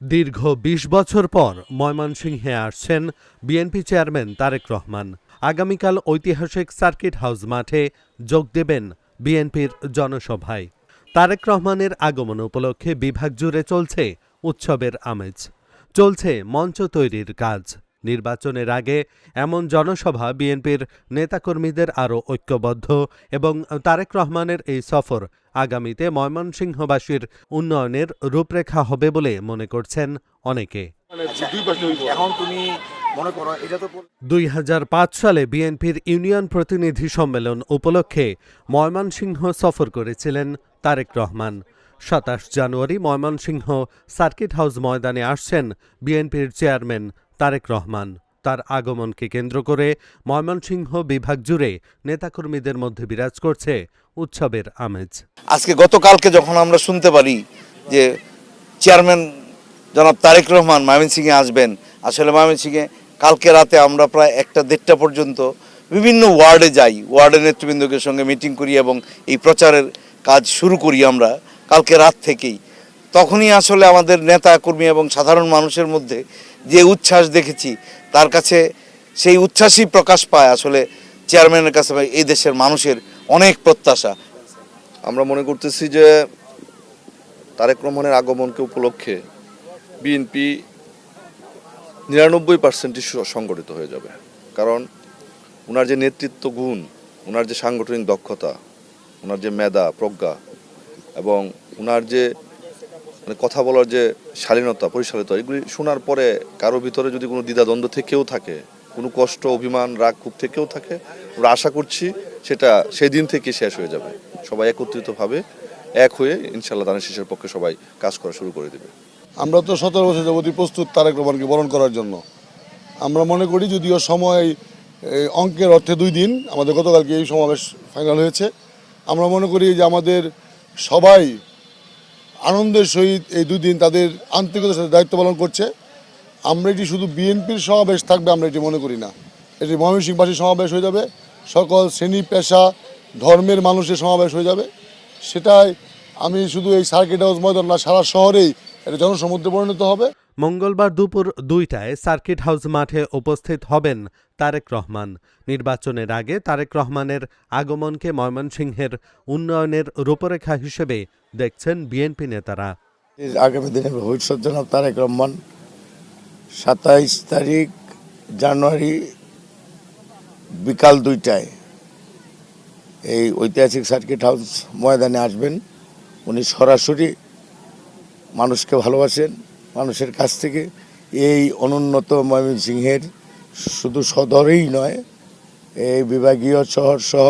দীর্ঘ ২০ বছর পর ময়মনসিংহে আসছেন বিএনপি চেয়ারম্যান তারেক রহমান। আগামীকাল ঐতিহাসিক সার্কিট হাউস মাঠে যোগ দেবেন বিএনপির জনসভায়। তারেক রহমানের আগমন উপলক্ষে বিভাগ জুড়ে চলছে উৎসবের আমেজ। চলছে মঞ্চ তৈরির কাজ। নির্বাচনের আগে এমন জনসভা বিএনপির নেতাকর্মীদের আরও ঐক্যবদ্ধ এবং তারেক রহমানের এই সফর আগামীতে ময়মনসিংহবাসীর উন্নয়নের রূপরেখা হবে বলে মনে করছেন অনেকে। এখন তুমি মনে করো এটা তো বল- দুই সালে বিএনপির ইউনিয়ন প্রতিনিধি সম্মেলন উপলক্ষে ময়মনসিংহ সফর করেছিলেন তারেক রহমান। সাতাশ জানুয়ারি ময়মনসিংহ সার্কিট হাউস ময়দানে আসছেন বিএনপির চেয়ারম্যান তারেক রহমান। তার আগমনকে কেন্দ্র করে ময়মনসিংহ বিভাগ জুড়ে নেতাকর্মীদের মধ্যে বিরাজ করছে উৎসবের আমেজ। আজকে গতকালকে যখন আমরা শুনতে পারি যে চেয়ারম্যান জনাব তারেক রহমান ময়মনসিংহে আসবেন, আসলে ময়মনসিংহে কালকে রাতে আমরা প্রায় একটা দেড়টা পর্যন্ত বিভিন্ন ওয়ার্ডে যাই। ওয়ার্ডের নেতৃবৃন্দকের সঙ্গে মিটিং করি এবং এই প্রচারের কাজ শুরু করি আমরা কালকে রাত থেকেই। তখনই আসলে আমাদের নেতা, কর্মী এবং সাধারণ মানুষের মধ্যে যে উচ্ছ্বাস দেখেছি, তার কাছে সেই উচ্ছ্বাসই প্রকাশ পায় আসলে চেয়ারম্যানের কাছে এই দেশের মানুষের অনেক প্রত্যাশা। আমরা মনে করতেছি যে তারেক রহমানের আগমনকে উপলক্ষে বিএনপি নিরানব্বই পার্সেন্টই সংগঠিত হয়ে যাবে। কারণ ওনার যে নেতৃত্ব গুণ ওনার যে সাংগঠনিক দক্ষতা ওনার যে মেধা, প্রজ্ঞা এবং ওনার যে মানে কথা বলার যে শালীনতা, পরিশালিত, এগুলি শোনার পরে কারও ভিতরে যদি কোনো দ্বিধাদ্বন্দ্ব থেকেও থাকে, কোনো কষ্ট, অভিমান, রাগ ক্ষোভ থেকেও থাকে, আমরা আশা করছি সেটা সেই দিন থেকে শেষ হয়ে যাবে। সবাই একত্রিতভাবে এক হয়ে ইনশাল্লাহ দানের শেষের পক্ষে সবাই কাজ করা শুরু করে দেবে। আমরা তো সতেরো বছর যাবতীয় প্রস্তুত তারেক রহমানকে বরণ করার জন্য। আমরা মনে করি যদিও সময় অঙ্কের অর্থে দুই দিন, আমাদের গতকালকে এই সমাবেশ ফাইনাল হয়েছে। আমরা মনে করি যে আমাদের সবাই আনন্দের সহিত এই দুদিন তাদের আন্তরিকতার সাথে দায়িত্ব পালন করছে। আমরা এটি শুধু বিএনপির সমাবেশ থাকবে, আমরা এটি মনে করি না। এটি ময়মনসিংহবাসীর সমাবেশ হয়ে যাবে। সকল শ্রেণি, পেশা, ধর্মের মানুষের সমাবেশ হয়ে যাবে। সেটাই আমি শুধু এই সার্কিট হাউস ময়দান না, সারা শহরেই এটা জনসমুদ্রে পরিণত হবে। মঙ্গলবার দুপুর দুইটায় সার্কিট হাউস মাঠে উপস্থিত হবেন তারেক রহমান। নির্বাচনের আগে তারেক রহমানের আগমনকে ময়মনসিংহের উন্নয়নের রূপরেখা হিসেবে দেখছেন বিএনপি নেতারা। আগামী দিনে ভবিষ্যৎ জনাব তারেক রহমান সাতাইশ তারিখ জানুয়ারি বিকাল দুইটায় এই ঐতিহাসিক সার্কিট হাউস ময়দানে আসবেন। উনি সরাসরি মানুষকে ভালোবাসেন মানুষের কাছ থেকে এই অনুন্নত ময়মনসিংহের শুধু সদরেই নয়, এই বিভাগীয় শহর সহ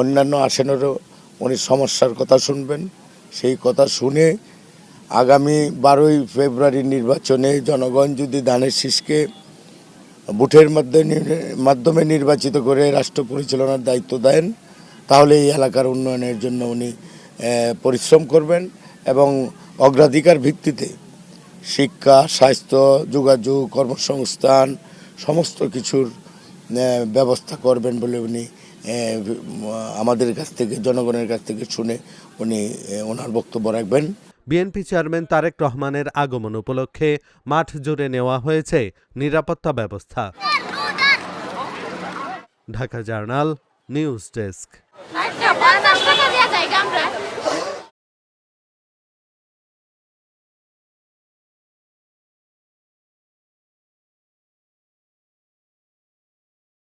অন্যান্য আসনেরও উনি সমস্যার কথা শুনবেন। সেই কথা শুনে আগামী বারোই ফেব্রুয়ারি নির্বাচনে জনগণ যদি ধানের শীষকে বুথের মাধ্যমে মাধ্যমে নির্বাচিত করে রাষ্ট্র পরিচালনার দায়িত্ব দেন, তাহলে এই এলাকার উন্নয়নের জন্য উনি পরিশ্রম করবেন এবং অগ্রাধিকার ভিত্তিতে শিক্ষা স্বাস্থ্য যোগাযোগ কর্মসংস্থান সমস্ত কিছুর ব্যবস্থা করবেন বলে উনি আমাদের কাছ থেকে জনগণের কাছ থেকে শুনে উনি ওনার বক্তব্য রাখবেন। বিএনপি চেয়ারম্যান তারেক রহমানের আগমন উপলক্ষে মাঠ জুড়ে নেওয়া হয়েছে নিরাপত্তা ব্যবস্থা। Dhaka journal news desk.